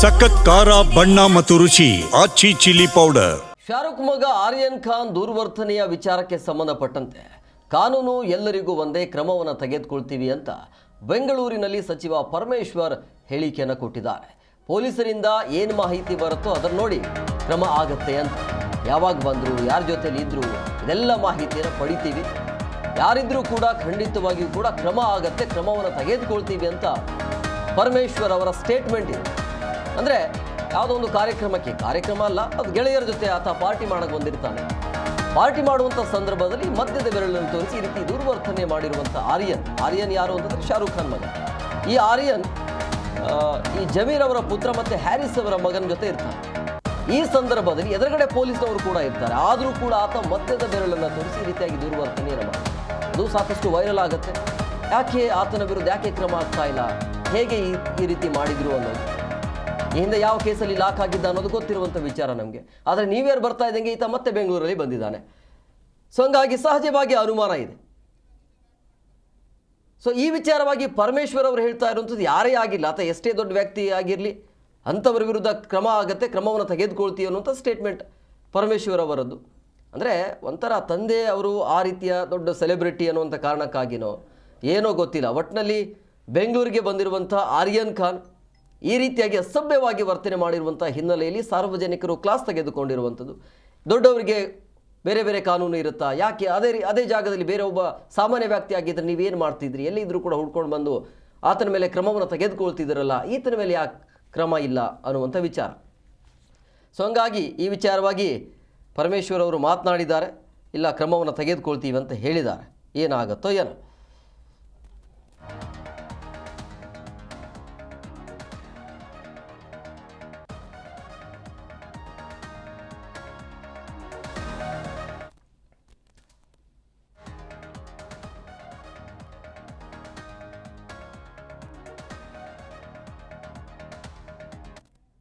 ಸಖತ್ ಖಾರ, ಬಣ್ಣ ಮತ್ತು ರುಚಿ ಆಚಿ ಚಿಲ್ಲಿ ಪೌಡರ್. ಶಾರುಖ್ ಮಗ ಆರ್ಯನ್ ಖಾನ್ ದುರ್ವರ್ತನೆಯ ವಿಚಾರಕ್ಕೆ ಸಂಬಂಧಪಟ್ಟಂತೆ ಕಾನೂನು ಎಲ್ಲರಿಗೂ ಒಂದೇ ಕ್ರಮವನ್ನು ತೆಗೆದುಕೊಳ್ತೀವಿ ಅಂತ ಬೆಂಗಳೂರಿನಲ್ಲಿ ಸಚಿವ ಪರಮೇಶ್ವರ್ ಹೇಳಿಕೆಯನ್ನು ಕೊಟ್ಟಿದ್ದಾರೆ. ಪೊಲೀಸರಿಂದ ಏನು ಮಾಹಿತಿ ಬರುತ್ತೋ ಅದನ್ನು ನೋಡಿ ಕ್ರಮ ಆಗತ್ತೆ ಅಂತ. ಯಾವಾಗ ಬಂದರು, ಯಾರ ಜೊತೆಲಿ ಇದ್ರು, ಇದೆಲ್ಲ ಮಾಹಿತಿಯನ್ನು ಪಡಿತೀವಿ. ಯಾರಿದ್ರೂ ಕೂಡ ಖಂಡಿತವಾಗಿಯೂ ಕೂಡ ಕ್ರಮ ಆಗತ್ತೆ, ಕ್ರಮವನ್ನು ತೆಗೆದುಕೊಳ್ತೀವಿ ಅಂತ ಪರಮೇಶ್ವರ್ ಅವರ ಸ್ಟೇಟ್ಮೆಂಟ್ ಇದೆ. ಅಂದರೆ ಯಾವುದೋ ಒಂದು ಕಾರ್ಯಕ್ರಮಕ್ಕೆ, ಕಾರ್ಯಕ್ರಮ ಅಲ್ಲ, ಅದು ಗೆಳೆಯರ ಜೊತೆ ಆತ ಪಾರ್ಟಿ ಮಾಡಕ್ಕೆ ಬಂದಿರ್ತಾನೆ. ಪಾರ್ಟಿ ಮಾಡುವಂಥ ಸಂದರ್ಭದಲ್ಲಿ ಮದ್ಯದ ಬೆರಳನ್ನು ತೋರಿಸಿ ಈ ರೀತಿ ದುರ್ವರ್ತನೆ ಮಾಡಿರುವಂಥ ಆರ್ಯನ್. ಆರ್ಯನ್ ಯಾರು ಅಂತಂದ್ರೆ ಶಾರುಖ್ ಖಾನ್ ಮಗ. ಈ ಆರ್ಯನ್ ಈ ಜಮೀರ್ ಅವರ ಪುತ್ರ ಮತ್ತೆ ಹ್ಯಾರಿಸ್ ಅವರ ಮಗನ ಜೊತೆ ಇರ್ತಾನೆ. ಈ ಸಂದರ್ಭದಲ್ಲಿ ಎದುರುಗಡೆ ಪೊಲೀಸ್ನವರು ಕೂಡ ಇರ್ತಾರೆ. ಆದರೂ ಕೂಡ ಆತ ಮದ್ಯದ ಬೆರಳನ್ನು ತೋರಿಸಿ ರೀತಿಯಾಗಿ ದುರ್ವರ್ತನೆಯನ್ನು ಮಾಡ್ತಾನೆ. ಅದು ಸಾಕಷ್ಟು ವೈರಲ್ ಆಗುತ್ತೆ. ಯಾಕೆ ಆತನ ವಿರುದ್ಧ ಯಾಕೆ ಕ್ರಮ ಆಗ್ತಾ ಇಲ್ಲ? ಹೇಗೆ ಈ ಈ ರೀತಿ ಮಾಡಿದ್ರು ಅನ್ನೋದು. ಈ ಹಿಂದೆ ಯಾವ ಕೇಸಲ್ಲಿ ಲಾಕ್ ಆಗಿದ್ದ ಅನ್ನೋದು ಗೊತ್ತಿರುವಂಥ ವಿಚಾರ ನಮಗೆ. ಆದರೆ ನೀವ್ಯಾರು ಬರ್ತಾ ಇದ್ದಂಗೆ ಈತ ಮತ್ತೆ ಬೆಂಗಳೂರಲ್ಲಿ ಬಂದಿದ್ದಾನೆ. ಸೊ ಹಂಗಾಗಿ ಸಹಜವಾಗಿ ಅನುಮಾನ ಇದೆ. ಸೊ ಈ ವಿಚಾರವಾಗಿ ಪರಮೇಶ್ವರ್ ಅವರು ಹೇಳ್ತಾ ಇರುವಂಥದ್ದು ಯಾರೇ ಆಗಿಲ್ಲ ಅಥವಾ ಎಷ್ಟೇ ದೊಡ್ಡ ವ್ಯಕ್ತಿ ಆಗಿರಲಿ, ಅಂಥವ್ರ ವಿರುದ್ಧ ಕ್ರಮ ಆಗುತ್ತೆ, ಕ್ರಮವನ್ನು ತೆಗೆದುಕೊಳ್ತೀವಿ ಅನ್ನುವಂಥ ಸ್ಟೇಟ್ಮೆಂಟ್ ಪರಮೇಶ್ವರ್ ಅವರದ್ದು. ಅಂದರೆ ಒಂಥರ ತಂದೆ ಅವರು ಆ ರೀತಿಯ ದೊಡ್ಡ ಸೆಲೆಬ್ರಿಟಿ ಅನ್ನುವಂಥ ಕಾರಣಕ್ಕಾಗಿನೋ, ಏನೋ ಗೊತ್ತಿಲ್ಲ. ಒಟ್ಟಿನಲ್ಲಿ ಬೆಂಗಳೂರಿಗೆ ಬಂದಿರುವಂಥ ಆರ್ಯನ್ ಖಾನ್ ಈ ರೀತಿಯಾಗಿ ಅಸಭ್ಯವಾಗಿ ವರ್ತನೆ ಮಾಡಿರುವಂಥ ಹಿನ್ನೆಲೆಯಲ್ಲಿ ಸಾರ್ವಜನಿಕರು ಕ್ಲಾಸ್ ತೆಗೆದುಕೊಂಡಿರುವಂಥದ್ದು. ದೊಡ್ಡವರಿಗೆ ಬೇರೆ ಬೇರೆ ಕಾನೂನು ಇರುತ್ತಾ? ಯಾಕೆ? ಅದೇ ರೀ, ಅದೇ ಜಾಗದಲ್ಲಿ ಬೇರೆ ಒಬ್ಬ ಸಾಮಾನ್ಯ ವ್ಯಕ್ತಿ ಆಗಿದ್ದರೆ ನೀವೇನು ಮಾಡ್ತಿದ್ರಿ? ಎಲ್ಲಿದ್ರೂ ಕೂಡ ಹುಡ್ಕೊಂಡು ಬಂದು ಆತನ ಮೇಲೆ ಕ್ರಮವನ್ನು ತೆಗೆದುಕೊಳ್ತಿದ್ದೀರಲ್ಲ, ಈತನ ಮೇಲೆ ಯಾಕೆ ಕ್ರಮ ಇಲ್ಲ ಅನ್ನುವಂಥ ವಿಚಾರ. ಸೊ ಹಂಗಾಗಿ ಈ ವಿಚಾರವಾಗಿ ಪರಮೇಶ್ವರ್ ಅವರು ಮಾತನಾಡಿದ್ದಾರೆ, ಇಲ್ಲ ಕ್ರಮವನ್ನು ತೆಗೆದುಕೊಳ್ತೀವಿ ಅಂತ ಹೇಳಿದ್ದಾರೆ. ಏನಾಗುತ್ತೋ ಏನೋ.